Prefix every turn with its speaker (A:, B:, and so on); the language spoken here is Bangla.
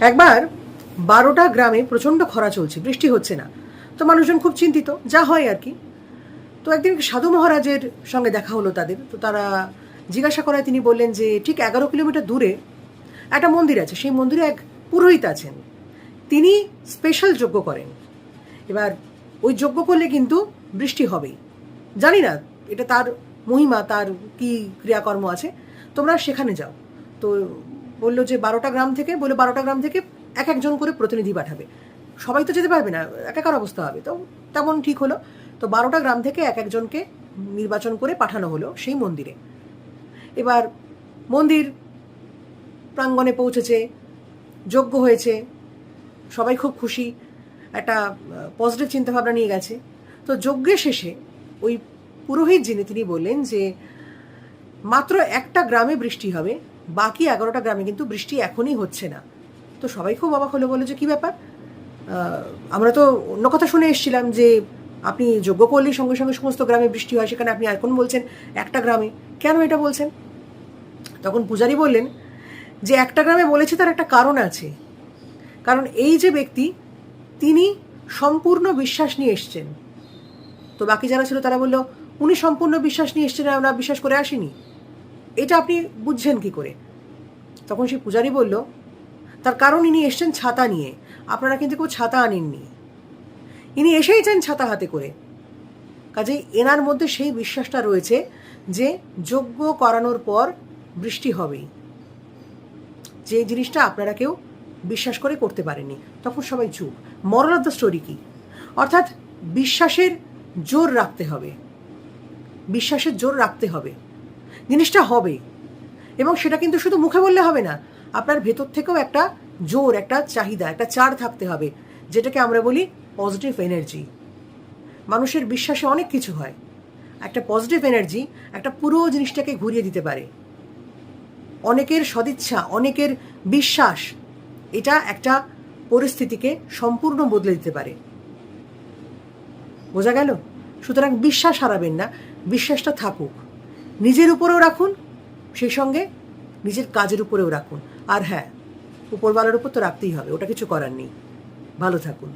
A: একবার বারোটা গ্রামে প্রচণ্ড খরা চলছে, বৃষ্টি হচ্ছে না। তো মানুষজন খুব চিন্তিত, যা হয় আর কি। তো একদিন সাধু মহারাজের সঙ্গে দেখা হলো তাদের। তো তারা জিজ্ঞাসা করায় তিনি বললেন যে, ঠিক এগারো কিলোমিটার দূরে একটা মন্দির আছে, সেই মন্দিরে এক পুরোহিত আছেন। তিনি স্পেশাল যজ্ঞ করেন। এবার ওই যজ্ঞ করলে কিন্তু বৃষ্টি হবেই। জানি না, এটা তার মহিমা, তার কি ক্রিয়াকর্ম আছে। তোমরা সেখানে যাও। তো বলল যে বারোটা গ্রাম থেকে বলে বারোটা গ্রাম থেকে এক একজন করে প্রতিনিধি পাঠাবে। সবাই তো যেতে পারবে না একাকার অবস্থা হবে। তো তেমন ঠিক হলো। তো বারোটা গ্রাম থেকে এক একজনকে নির্বাচন করে পাঠানো হলো সেই মন্দিরে। এবার মন্দির প্রাঙ্গণে পৌঁছেছে যজ্ঞ হয়েছে, সবাই খুব খুশি, একটা পজিটিভ চিন্তাভাবনা নিয়ে গেছে। তো যজ্ঞের শেষে ওই পুরোহিত যিনি, তিনি বললেন যে মাত্র একটা গ্রামে বৃষ্টি হবে বাকি এগারোটা গ্রামে কিন্তু বৃষ্টি এখনই হচ্ছে না। তো সবাই খুব অবাক হলো বলে যে কী ব্যাপার? আমরা তো অন্য কথা শুনে এসেছিলাম যে আপনি যোগ্য করলেই সঙ্গে সঙ্গে সমস্ত গ্রামে বৃষ্টি হয়, সেখানে আপনি এখন বলছেন একটা গ্রামে। কেন এটা বলছেন? তখন পূজারি বললেন যে একটা গ্রামে বলেছে তার একটা কারণ আছে। কারণ এই যে ব্যক্তি, তিনি সম্পূর্ণ বিশ্বাস নিয়ে এসছেন। তো বাকি যারা ছিল তারা বলল, উনি সম্পূর্ণ বিশ্বাস নিয়ে এসছেন, আমরা বিশ্বাস করে আসিনি। এটা আপনি বুঝছেন কি করে? তখন সেই পূজারি বলল, তার কারণ ইনি এসছেন ছাতা নিয়ে। আপনারা কিন্তু কেউ ছাতা আনেননি। ইনি এসেইছেন ছাতা হাতে করে। কাজেই এনার মধ্যে সেই বিশ্বাসটা রয়েছে যে যজ্ঞ করানোর পর বৃষ্টি হবেই। যে জিনিসটা আপনারা কেউ বিশ্বাস করে করতে পারেনি তখন সবাই চুপ। মরাল অফ দ্য স্টোরি কি? অর্থাৎ বিশ্বাসের জোর রাখতে হবে। বিশ্বাসের জোর রাখতে হবে। জিনিসটা হবে। এবং সেটা কিন্তু শুধু মুখে বললে হবে না, আপনার ভেতর থেকেও একটা জোর, একটা চাহিদা, একটা চার থাকতে হবে, যেটাকে আমরা বলি পজিটিভ এনার্জি মানুষের বিশ্বাসে অনেক কিছু হয়। একটা পজিটিভ এনার্জি একটা পুরো জিনিসটাকে ঘুরিয়ে দিতে পারে। অনেকের সদিচ্ছা, অনেকের বিশ্বাস, এটা একটা পরিস্থিতিকে সম্পূর্ণ বদলে দিতে পারে। বোঝা গেল? সুতরাং বিশ্বাস হারাবেন না, বিশ্বাসটা থাকুক। নিজের উপরেও রাখুন, সেই সঙ্গে নিজের কাজের উপরেও রাখুন। আর হ্যাঁ উপরওয়ালার উপর তো রাখতেই হবে, ওটা কিছু করার নেই। ভালো থাকুন।